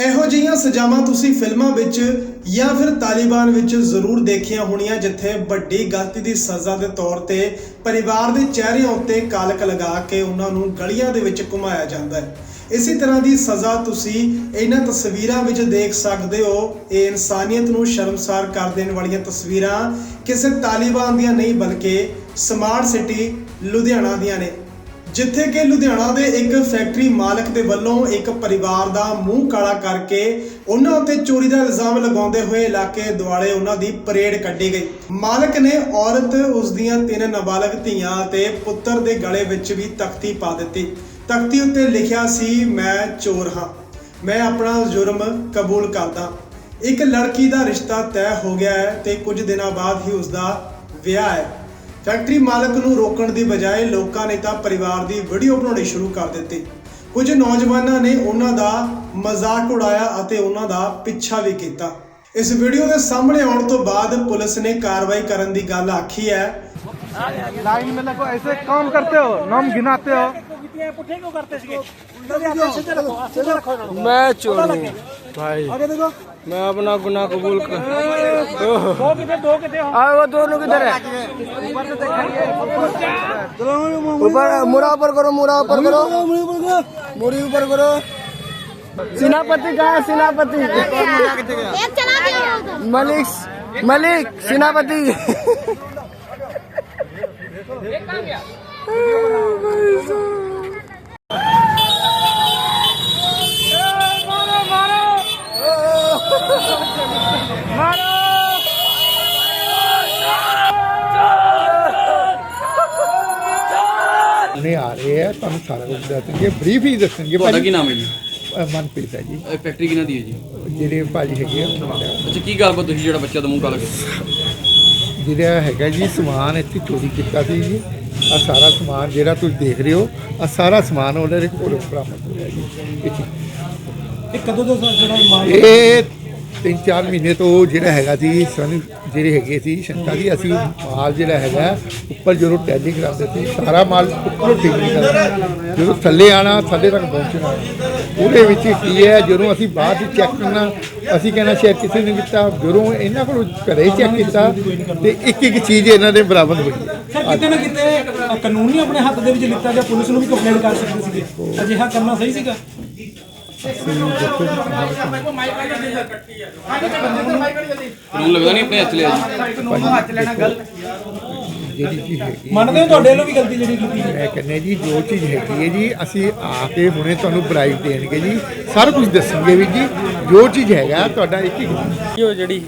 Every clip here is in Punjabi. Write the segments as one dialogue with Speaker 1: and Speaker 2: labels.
Speaker 1: ਇਹੋ ਜਿਹੀਆਂ ਸਜ਼ਾਵਾਂ ਤੁਸੀਂ ਫਿਲਮਾਂ ਵਿੱਚ ਜਾਂ ਫਿਰ ਤਾਲਿਬਾਨ ਵਿੱਚ ਜ਼ਰੂਰ ਦੇਖੀਆਂ ਹੋਣੀਆਂ, ਜਿੱਥੇ ਵੱਡੀ ਗਲਤੀ ਦੀ ਸਜ਼ਾ ਦੇ ਤੌਰ ਤੇ ਪਰਿਵਾਰ ਦੇ ਚਿਹਰਿਆਂ ਉੱਤੇ ਕਾਲਕ ਲਗਾ ਕੇ ਉਹਨਾਂ ਨੂੰ ਗਲੀਆਂ ਦੇ ਵਿੱਚ ਘੁਮਾਇਆ ਜਾਂਦਾ ਹੈ। ਇਸੇ ਤਰ੍ਹਾਂ ਦੀ ਸਜ਼ਾ ਤੁਸੀਂ ਇਹਨਾਂ ਤਸਵੀਰਾਂ ਵਿੱਚ ਦੇਖ ਸਕਦੇ ਹੋ। ਇਹ ਇਨਸਾਨੀਅਤ ਨੂੰ ਸ਼ਰਮਸਾਰ ਕਰ ਦੇਣ ਵਾਲੀਆਂ ਤਸਵੀਰਾਂ ਕਿਸੇ ਤਾਲਿਬਾਨ ਦੀਆਂ ਨਹੀਂ, ਬਲਕਿ ਸਮਾਰਟ ਸਿਟੀ ਲੁਧਿਆਣਾ ਦੀਆਂ ਨੇ। ਜਿੱਥੇ ਕਿ ਲੁਧਿਆਣਾ ਦੇ ਇੱਕ ਫੈਕਟਰੀ ਮਾਲਕ ਦੇ ਵੱਲੋਂ ਇੱਕ ਪਰਿਵਾਰ ਦਾ ਮੂੰਹ ਕਾਲਾ ਕਰਕੇ ਉਹਨਾਂ ਉੱਤੇ ਚੋਰੀ ਦਾ ਇਲਜ਼ਾਮ ਲਗਾਉਂਦੇ ਹੋਏ ਇਲਾਕੇ ਦੁਆਲੇ ਉਹਨਾਂ ਦੀ ਪਰੇਡ ਕੱਢੀ ਗਈ। ਮਾਲਕ ਨੇ ਔਰਤ, ਉਸ ਦੀਆਂ ਤਿੰਨ ਨਾਬਾਲਗ ਧੀਆਂ ਤੇ ਪੁੱਤਰ ਦੇ ਗਲੇ ਵਿੱਚ ਵੀ ਤਖਤੀ ਪਾ ਦਿੱਤੀ। ਤਖਤੀ ਉੱਤੇ ਲਿਖਿਆ ਸੀ, ਮੈਂ ਚੋਰ ਹਾਂ। ਮੈਂ ਆਪਣਾ ਜੁਰਮ ਕਬੂਲ ਕਰਦਾ। ਇੱਕ ਲੜਕੀ ਦਾ ਰਿਸ਼ਤਾ ਤੈਅ ਹੋ ਗਿਆ ਹੈ ਤੇ ਕੁਝ ਦਿਨਾਂ ਬਾਅਦ ਹੀ ਉਸ ਦਾ ਵਿਆਹ ਹੈ। ਫੈਕਟਰੀ ਮਾਲਕ ਨੂੰ ਰੋਕਣ ਦੀ ਬਜਾਏ ਲੋਕਾਂ ਨੇ ਤਾਂ ਪਰਿਵਾਰ ਦੀ ਵੀਡੀਓ ਬਣਾਉਣੀ ਸ਼ੁਰੂ ਕਰ ਦਿੱਤੀ ਕੁਝ ਨੌਜਵਾਨਾਂ ਨੇ ਉਹਨਾਂ ਦਾ ਮਜ਼ਾਕ ਉਡਾਇਆ ਅਤੇ ਉਹਨਾਂ ਦਾ ਪਿੱਛਾ ਵੀ ਕੀਤਾ ਇਸ ਵੀਡੀਓ ਦੇ ਸਾਹਮਣੇ ਆਉਣ ਤੋਂ ਬਾਅਦ ਪੁਲਿਸ ਨੇ ਕਾਰਵਾਈ ਕਰਨ ਦੀ ਗੱਲ ਆਖੀ ਹੈ
Speaker 2: लाइन में लगो ऐसे काम करते हो नाम गिनाते हो
Speaker 3: ਪੁੱਠੇ ਕਿਉਂ ਕਰਤੇ ਸੀਗੇ ਸਿੱਧੇ ਸਿੱਧੇ ਰੱਖੋ ਸਿੱਧੇ ਰੱਖੋ ਇਹਨਾਂ ਨੂੰ
Speaker 2: मैं चोर हूँ भाई
Speaker 3: ਅੱਗੇ ਦੇਖੋ
Speaker 2: मैं अपना गुनाह कबूल कर
Speaker 3: ਦੋ ਕਿਤੇ ਦੋ ਕਿਤੇ ਹੋ
Speaker 2: आ वो दोनों किधर है ऊपर मुड़ा ऊपर करो मुड़ा ऊपर करो। मुड़ी ऊपर करो। सेनापति कहाँ सेनापति। मलिक मलिक, सेनापति।
Speaker 4: ਨੇ ਆ ਰਹੇ ਆ ਤੁਹਾਨੂੰ ਸਾਰਾ ਕੁਝ ਦੱਸਣਗੇ ਬਰੀਫ ਹੀ ਦੱਸਣਗੇ।
Speaker 5: ਤੁਹਾਡਾ
Speaker 4: ਭਾਜੀ
Speaker 5: ਕੀ ਨਾਮ ਹੈ ਜੀ?
Speaker 4: ਅ, ਮਨਪ੍ਰੀਤ ਹੈ ਜੀ।
Speaker 5: ਇਹ ਫੈਕਟਰੀ ਕਿਹਨਾਂ ਦੀ ਹੈ ਜੀ?
Speaker 4: ਜਿਹੜੇ ਭਾਜੀ ਹੈਗੇ ਆ ਦਾ।
Speaker 5: ਅੱਛਾ ਕੀ ਗੱਲਬਾਤ ਤੁਸੀਂ ਜਿਹੜਾ ਬੱਚਾ ਦਾ ਮੂੰਹ ਕਾਲਾ ਕੀਤਾ
Speaker 4: ਜਿਹੜਾ ਹੈਗਾ ਜੀ ਸਮਾਨ ਇੱਥੇ ਚੋਰੀ ਕੀਤਾ ਸੀ ਜੀ। ਆ ਸਾਰਾ ਸਮਾਨ ਜਿਹੜਾ ਤੁਸੀਂ ਦੇਖ ਰਹੇ ਹੋ ਆ ਸਾਰਾ ਸਮਾਨ ਉਹਨਾਂ ਦੇ ਕੋਲ ਬਰਾਮਦ ਹੋਇਆ ਜੀ। ਇੱਥੇ।
Speaker 3: ਇਹ ਕਦੋਂ ਤੋਂ ਜਿਹੜਾ ਮਾਲ
Speaker 4: ਇਹ ਤਿੰਨ ਚਾਰ ਮਹੀਨੇ ਤੋਂ ਜਿਹੜਾ ਹੈਗਾ ਸੀ ਸਾਨੂੰ ਜਿਹੜੇ ਹੈਗੇ ਸੀ ਸ਼ੰਕਾ ਦੀ ਅਸੀਂ ਮਾਲ ਜਿਹੜਾ ਹੈਗਾ ਉੱਪਰ ਜਦੋਂ ਟੈਲੀ ਕਰਾਉਂਦੇ ਸੀ ਸਾਰਾ ਮਾਲ ਉੱਪਰੋਂ ਨਹੀਂ ਕਰਦਾ ਜਦੋਂ ਥੱਲੇ ਆਣਾ ਥੱਲੇ ਤੱਕ ਪਹੁੰਚਣਾ। ਉਹਦੇ ਵਿੱਚ ਕੀ ਹੈ ਜਦੋਂ ਅਸੀਂ ਬਾਅਦ ਵਿੱਚ ਚੈੱਕ ਕਰਨਾ ਅਸੀਂ ਕਹਿੰਦਾ ਸ਼ਾਇਦ ਕਿਸੇ ਨੇ ਕੀਤਾ ਜਦੋਂ ਇਹਨਾਂ ਕੋਲ ਘਰੇ ਚੈੱਕ ਕੀਤਾ ਤੇ ਇੱਕ ਇੱਕ ਚੀਜ਼ ਇਹਨਾਂ ਦੇ ਬਰਾਬਰ ਹੋਈ।
Speaker 3: ਸਰ ਕਿਤੇ ਨਾ ਕਿਤੇ ਕਾਨੂੰਨ ਹੀ ਆਪਣੇ ਹੱਥ ਦੇ ਵਿੱਚ ਲਿੱਤਾ ਜਾਂ ਪੁਲਿਸ ਨੂੰ ਵੀ ਕੰਪਲੇਂਟ ਕਰ ਸਕਦੇ ਸੀਗੇ। ਅਜਿਹਾ ਕਰਨਾ ਸਹੀ ਸੀਗਾ?
Speaker 5: ਕਾਨੂੰਨ ਲੱਗਦਾ ਨਹੀਂ ਆਪਣੇ ਹੱਥ ਲਿਆ ਜੀ।
Speaker 4: ਜਿਹੜੀ ਚੀਜ਼ ਹੈਗੀ
Speaker 3: ਮੰਨਦੇ ਹੋ ਤੁਹਾਡੇ ਵੱਲੋਂ ਵੀ ਗਲਤੀ ਜਿਹੜੀ ਕੀਤੀ ਹੈ
Speaker 4: ਮੈਂ ਕਹਿੰਦਾ ਜੀ ਜੋ ਚੀਜ਼ ਹੈਗੀ ਹੈ ਜੀ ਅਸੀਂ ਆ ਕੇ ਹੁਣੇ ਤੁਹਾਨੂੰ ਬਰਾਈਟ ਦੇਣਗੇ ਜੀ। ਸਾਰਾ ਕੁਝ ਦੱਸਣਗੇ ਵੀ ਜੀ ਜੋ ਚੀਜ਼ ਹੈਗਾ ਤੁਹਾਡਾ ਇੱਕ ਇੱਕ
Speaker 6: ਉਹ ਜਿਹੜੀ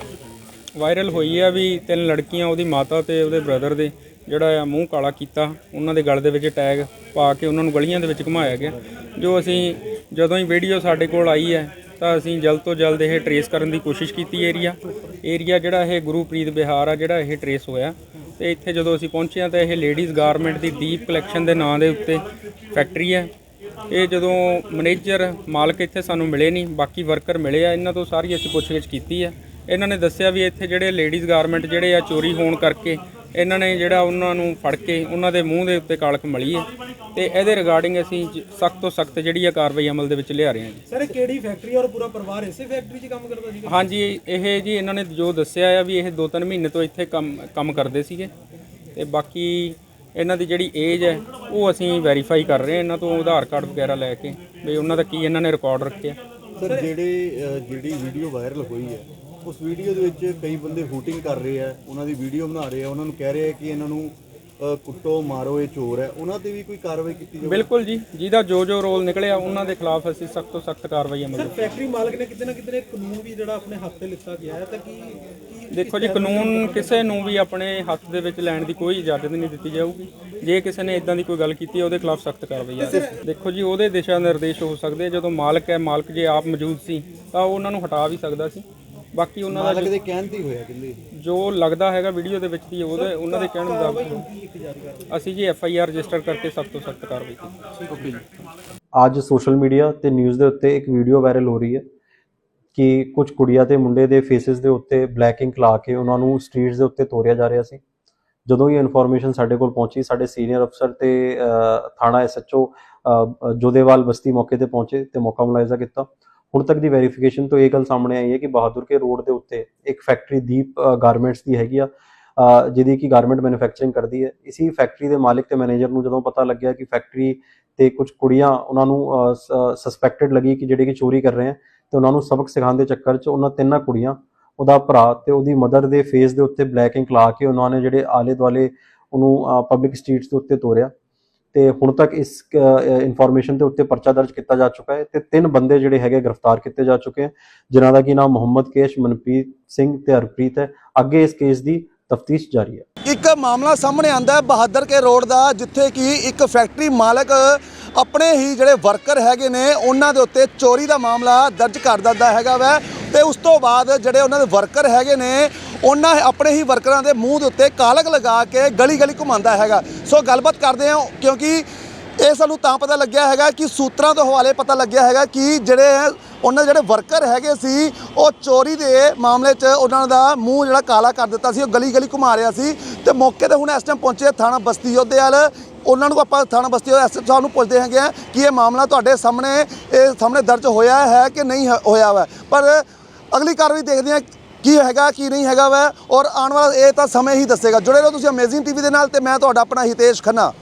Speaker 6: ਵਾਇਰਲ ਹੋਈ ਆ ਵੀ ਤਿੰਨ ਲੜਕੀਆਂ ਉਹਦੀ ਮਾਤਾ ਤੇ ਉਹਦੇ ਬ੍ਰਦਰ ਦੇ ਜਿਹੜਾ ਆ ਮੂੰਹ ਕਾਲਾ ਕੀਤਾ ਉਹਨਾਂ ਦੇ ਗਲ ਦੇ ਵਿੱਚ ਟੈਗ ਪਾ ਕੇ ਉਹਨਾਂ ਨੂੰ ਗਲੀਆਂ ਦੇ ਵਿੱਚ ਘੁਮਾਇਆ ਗਿਆ। ਜੋ ਅਸੀਂ ਜਦੋਂ ਹੀ ਵੀਡੀਓ ਸਾਡੇ ਕੋਲ ਆਈ ਹੈ ਤਾਂ ਅਸੀਂ ਜਲਦ ਤੋਂ ਜਲਦ ਇਹ ਟਰੇਸ ਕਰਨ ਦੀ ਕੋਸ਼ਿਸ਼ ਕੀਤੀ ਏਰੀਆ ਏਰੀਆ ਜਿਹੜਾ ਇਹ ਗੁਰੂਪ੍ਰੀਤ ਬਿਹਾਰ ਆ, ਜਿਹੜਾ ਇਹ ਟਰੇਸ ਹੋਇਆ। ਤੇ ਇੱਥੇ ਜਦੋਂ ਅਸੀਂ ਪਹੁੰਚੇ ਹਾਂ ਤਾਂ ਇਹ ਲੇਡੀਜ਼ ਗਾਰਮੈਂਟ ਦੀ ਦੀਪ ਕਲੈਕਸ਼ਨ ਦੇ ਨਾਂ ਦੇ ਉੱਤੇ ਫੈਕਟਰੀ ਹੈ। ਇਹ ਜਦੋਂ ਮੈਨੇਜਰ ਮਾਲਕ ਇੱਥੇ ਸਾਨੂੰ ਮਿਲੇ ਨਹੀਂ, ਬਾਕੀ ਵਰਕਰ ਮਿਲੇ ਆ, ਇਹਨਾਂ ਤੋਂ ਸਾਰੀ ਅਸੀਂ ਪੁੱਛਗਿੱਛ ਕੀਤੀ ਹੈ। ਇਹਨਾਂ ਨੇ ਦੱਸਿਆ ਵੀ ਇੱਥੇ ਜਿਹੜੇ ਲੇਡੀਜ਼ ਗਾਰਮੈਂਟ ਜਿਹੜੇ ਆ, ਚੋਰੀ ਹੋਣ ਕਰਕੇ ਇਹਨਾਂ ਨੇ ਜਿਹੜਾ ਉਹਨਾਂ ਨੂੰ ਫੜ ਕੇ ਉਹਨਾਂ ਦੇ ਮੂੰਹ ਦੇ ਉੱਤੇ ਕਾਲਖ ਮਲੀ ਹੈ ਤੇ ਇਹਦੇ ਰਿਗਾਰਡਿੰਗ ਅਸੀਂ ਸਖਤ ਤੋਂ ਸਖਤ ਜਿਹੜੀ ਆ ਕਾਰਵਾਈ ਅਮਲ ਦੇ ਵਿੱਚ ਲਿਆ ਰਹੇ ਹਾਂ ਜੀ।
Speaker 3: ਸਰ ਇਹ ਕਿਹੜੀ ਫੈਕਟਰੀ ਔਰ ਪੂਰਾ ਪਰਿਵਾਰ ਇਸੇ ਫੈਕਟਰੀ 'ਚ ਕੰਮ ਕਰਦਾ ਸੀਗਾ?
Speaker 6: ਹਾਂਜੀ ਇਹ ਜੀ ਇਹਨਾਂ ਨੇ ਜੋ ਦੱਸਿਆ ਆ ਵੀ ਇਹ 2-3 ਮਹੀਨੇ ਤੋਂ ਇੱਥੇ ਕੰਮ ਕੰਮ ਕਰਦੇ ਸੀਗੇ ਤੇ ਬਾਕੀ ਇਹਨਾਂ ਦੀ ਜਿਹੜੀ ਏਜ ਹੈ ਉਹ ਅਸੀਂ ਵੈਰੀਫਾਈ ਕਰ ਰਹੇ ਹਾਂ ਇਹਨਾਂ ਤੋਂ ਆਧਾਰ ਕਾਰਡ ਵਗੈਰਾ ਲੈ ਕੇ ਵੀ ਉਹਨਾਂ ਦਾ ਕੀ ਇਹਨਾਂ ਨੇ ਰਿਕਾਰਡ ਰੱਖਿਆ।
Speaker 7: ਸਰ ਜਿਹੜੇ ਜਿਹੜੀ ਵੀਡੀਓ ਵਾਇਰਲ ਹੋਈ ਹੈ ਉਸ ਵੀਡੀਓ ਦੇ ਵਿੱਚ ਕਈ ਬੰਦੇ ਹੂਟਿੰਗ ਕਰ ਰਹੇ ਆ ਉਹਨਾਂ ਦੀ ਵੀਡੀਓ ਬਣਾ ਰਹੇ ਆ ਉਹਨਾਂ ਨੂੰ ਕਹਿ ਰਹੇ ਆ ਕਿ ਇਹਨਾਂ ਨੂੰ ਅ, ਕੁੱਟੋ ਮਾਰੋ ਇਹ ਚੋਰ ਹੈ। ਉਹਨਾਂ ਤੇ ਵੀ ਕੋਈ ਕਾਰਵਾਈ ਕੀਤੀ ਜਾਵੇ?
Speaker 6: ਬਿਲਕੁਲ ਜੀ ਜਿਹਦਾ ਜੋ ਜੋ ਰੋਲ ਨਿਕਲਿਆ ਉਹਨਾਂ ਦੇ ਖਿਲਾਫ ਅਸੀਂ ਸਖਤ ਤੋਂ ਸਖਤ ਕਾਰਵਾਈ ਅਮਲ
Speaker 3: ਸਰ
Speaker 6: ਵਿੱਚ
Speaker 3: ਫੈਕਟਰੀ ਮਾਲਕ ਨੇ ਕਿਤੇ ਨਾ ਕਿਤੇ ਕਾਨੂੰਨ ਵੀ ਜਿਹੜਾ ਆਪਣੇ ਹੱਥ ਤੇ ਲਿੱਤਾ ਗਿਆ ਹੈ ਤਾਂ ਕੀ ਕੀ
Speaker 6: ਦੇਖੋ ਜੀ ਕਾਨੂੰਨ ਕਿਸੇ ਨੂੰ ਵੀ ਆਪਣੇ ਹੱਥ ਦੇ ਵਿੱਚ ਲੈਣ ਦੀ ਕੋਈ ਇਜਾਜ਼ਤ ਨਹੀਂ ਦਿੱਤੀ ਜਾਊਗੀ। ਜੇ ਕਿਸੇ ਨੇ ਇਦਾਂ ਦੀ ਕੋਈ ਗੱਲ ਕੀਤੀ ਹੈ ਉਹਦੇ ਖਿਲਾਫ ਸਖਤ ਕਾਰਵਾਈ ਹੈ ਦੇਖੋ ਜੀ ਉਹਦੇ ਦਿਸ਼ਾ ਨਿਰਦੇਸ਼ ਹੋ ਸਕਦੇ ਆ। ਜਦੋਂ ਮਾਲਕ ਹੈ ਮਾਲਕ ਜੇ ਆਪ ਮੌਜੂਦ ਸੀ ਤਾਂ ਉਹ ਉਹਨਾਂ ਨੂੰ ਹਟਾ ਵੀ ਸਕਦਾ ਸੀ। ਬਾਕੀ ਉਹਨਾਂ ਦਾ
Speaker 7: ਮਾਲਕ ਦੇ ਕਹਿਣ ਤੇ ਹੀ ਹੋਇਆ ਕਹਿੰਦੇ
Speaker 6: ਜੋ ਲੱਗਦਾ ਹੈਗਾ ਵੀਡੀਓ ਦੇ ਵਿੱਚ ਦੀ ਉਹਦੇ ਉਹਨਾਂ ਦੇ ਕਹਿਣ ਮੁਤਾਬਕ ਅਸੀਂ ਜੀ ਐਫ ਆਈ ਆਰ ਰਜਿਸਟਰ ਕਰਕੇ ਸਖਤ ਤੋਂ ਸਖਤ ਕਾਰਵਾਈ ਕੀਤੀ।
Speaker 8: ਅੱਜ ਸੋਸ਼ਲ ਮੀਡੀਆ ਤੇ ਨਿਊਜ਼ ਦੇ ਉੱਤੇ ਇੱਕ ਵੀਡੀਓ ਵਾਇਰਲ ਹੋ ਰਹੀ ਹੈ ਕਿ ਕੁਝ ਕੁੜੀਆਂ ਤੇ ਮੁੰਡੇ ਦੇ ਫੇਸਿਸ ਦੇ ਉੱਤੇ ਬਲੈਕਿੰਗ ਲਾ ਕੇ ਉਹਨਾਂ ਨੂੰ ਸਟਰੀਟਸ ਦੇ ਉੱਤੇ ਤੋਰਿਆ ਜਾ ਰਿਹਾ ਸੀ। ਜਦੋਂ ਇਹ ਇਨਫੋਰਮੇਸ਼ਨ ਸਾਡੇ ਕੋਲ ਪਹੁੰਚੀ ਸਾਡੇ ਸੀਨੀਅਰ ਅਫਸਰ ਤੇ ਥਾਣਾ ਐਸਐਚਓ ਜੋਦੇਵਾਲ ਬਸਤੀ ਮੌਕੇ ਤੇ ਪਹੁੰਚੇ ਤੇ ਮੌਕਾ ਮੁਲਾਇਜ਼ਾ ਕੀਤਾ। ਹੁਣ ਤੱਕ ਦੀ ਵੈਰੀਫਿਕੇਸ਼ਨ ਤੋਂ ਇਹ ਗੱਲ ਸਾਹਮਣੇ ਆਈ ਹੈ ਕਿ ਬਹਾਦਰ ਕੇ ਰੋਡ ਦੇ ਉੱਤੇ ਇੱਕ ਫੈਕਟਰੀ ਦੀਪ ਗਾਰਮੈਂਟਸ ਦੀ ਹੈਗੀ ਆ। ਜਿਹਦੀ ਕਿ ਗਾਰਮੈਂਟ ਮੈਨੂਫੈਕਚਰਿੰਗ ਕਰਦੀ ਹੈ। ਇਸੀ ਫੈਕਟਰੀ ਦੇ ਮਾਲਕ ਤੇ ਮੈਨੇਜਰ ਨੂੰ ਜਦੋਂ ਪਤਾ ਲੱਗਿਆ ਕਿ ਫੈਕਟਰੀ ਤੇ ਕੁਝ ਕੁੜੀਆਂ ਉਹਨਾਂ ਨੂੰ ਸਸਪੈਕਟਡ ਲੱਗੀ ਕਿ ਜਿਹੜੇ ਕਿ ਚੋਰੀ ਕਰ ਰਹੇ ਹੈ ਤੇ ਉਹਨਾਂ ਨੂੰ ਸਬਕ ਸਿਖਾਉਣ ਦੇ ਚੱਕਰ 'ਚ ਉਹਨਾਂ ਤਿੰਨਾਂ ਕੁੜੀਆਂ, ਉਹਦਾ ਭਰਾ ਤੇ ਉਹਦੀ ਮਦਰ ਦੇ ਫੇਸ ਦੇ ਉੱਤੇ ਬਲੈਕ ਇੰਕ ਲਾ ਕੇ ਉਹਨਾਂ ਨੇ ਜਿਹੜੇ ਆਲੇ ਦੁਆਲੇ ਉਹਨੂੰ ਪਬਲਿਕ ਸਟਰੀਟਸ ਦੇ ਉੱਤੇ ਤੋਰਿਆ। ਤੇ ਹੁਣ ਤੱਕ ਇਸ ਇਨਫੋਰਮੇਸ਼ਨ ਦੇ ਉੱਤੇ ਪਰਚਾ ਦਰਜ ਕੀਤਾ ਜਾ ਚੁੱਕਾ ਹੈ ਤੇ ਤਿੰਨ ਬੰਦੇ ਜਿਹੜੇ ਹੈਗੇ ਗ੍ਰਿਫਤਾਰ ਕੀਤੇ ਜਾ ਚੁੱਕੇ ਹਨ ਜਿਨ੍ਹਾਂ ਦਾ ਕੀ ਨਾਮ ਮੁਹੰਮਦ ਕੇਸ਼, ਮਨਪ੍ਰੀਤ ਸਿੰਘ ਤੇ ਹਰਪ੍ਰੀਤ ਹੈ। ਅੱਗੇ ਇਸ ਕੇਸ ਦੀ ਤਫਤੀਸ਼ ਜਾਰੀ ਹੈ।
Speaker 2: ਇੱਕ ਮਾਮਲਾ ਸਾਹਮਣੇ ਆਂਦਾ ਹੈ ਬਹਾਦਰ ਕੇ ਰੋਡ ਦਾ, ਜਿੱਥੇ ਕਿ ਇੱਕ ਫੈਕਟਰੀ ਮਾਲਕ ਆਪਣੇ ਹੀ ਜਿਹੜੇ ਵਰਕਰ ਹੈਗੇ ਨੇ, ਉਹਨਾਂ ਦੇ ਉੱਤੇ ਚੋਰੀ ਦਾ ਮਾਮਲਾ ਦਰਜ ਕਰ ਦਿੰਦਾ ਹੈਗਾ ਵੈ। ਤੇ ਉਸ ਤੋਂ ਬਾਅਦ ਜਿਹੜੇ ਉਹਨਾਂ ਦੇ ਵਰਕਰ ਹੈਗੇ ਨੇ, ਉਹਨਾਂ ਆਪਣੇ ਹੀ ਵਰਕਰਾਂ ਦੇ ਮੂੰਹ ਦੇ ਉੱਤੇ ਕਾਲਕ ਲਗਾ ਕੇ ਗਲੀ ਗਲੀ ਘੁਮਾਉਂਦਾ ਹੈਗਾ। ਸੋ ਗੱਲਬਾਤ ਕਰਦੇ ਹਾਂ, ਕਿਉਂਕਿ ਇਹ ਸਾਨੂੰ ਤਾਂ ਪਤਾ ਲੱਗਿਆ ਹੈਗਾ ਕਿ ਸੂਤਰਾਂ ਤੋਂ ਹਵਾਲੇ ਪਤਾ ਲੱਗਿਆ ਹੈਗਾ ਕਿ ਜਿਹੜੇ ਉਹਨਾਂ ਦੇ ਜਿਹੜੇ ਵਰਕਰ ਹੈਗੇ ਸੀ, ਉਹ ਚੋਰੀ ਦੇ ਮਾਮਲੇ 'ਚ ਉਹਨਾਂ ਦਾ ਮੂੰਹ ਜਿਹੜਾ ਕਾਲਾ ਕਰ ਦਿੱਤਾ ਸੀ, ਉਹ ਗਲੀ ਗਲੀ ਘੁਮਾ ਰਿਹਾ ਸੀ। ਤੇ ਮੌਕੇ ਤੇ ਹੁਣ ਇਸ ਟਾਈਮ ਪਹੁੰਚੇ ਥਾਣਾ ਬਸਤੀ ਯੋਧੇਵਾਲ ਉਹਨਾਂ ਨੂੰ ਆਪਾਂ ਥਾਣਾ ਬਸਤੀ ਐਸਐਸ ਸਾਹਿਬ ਨੂੰ ਪੁੱਛਦੇ ਹੈਗੇ ਆ ਕਿ ਇਹ ਮਾਮਲਾ ਤੁਹਾਡੇ ਸਾਹਮਣੇ, ਇਹ ਸਾਹਮਣੇ ਦਰਜ ਹੋਇਆ ਹੈ ਕਿ ਨਹੀਂ ਹੋਇਆ ਵਾ। ਪਰ ਅਗਲੀ ਕਾਰਵਾਈ ਦੇਖਦੇ ਹਾਂ ਕੀ ਹੈਗਾ, ਕੀ ਨਹੀਂ ਹੈਗਾ ਵੈ, ਔਰ ਆਉਣ ਵਾਲਾ ਇਹ ਤਾਂ ਸਮੇਂ ਹੀ ਦੱਸੇਗਾ। ਜੁੜੇ ਰਹੋ ਤੁਸੀਂ ਅਮੇਜ਼ਿੰਗ ਟੀਵੀ ਦੇ ਨਾਲ ਤੇ ਮੈਂ ਤੁਹਾਡਾ ਆਪਣਾ ਹਿਤੇਸ਼ ਖੰਨਾ।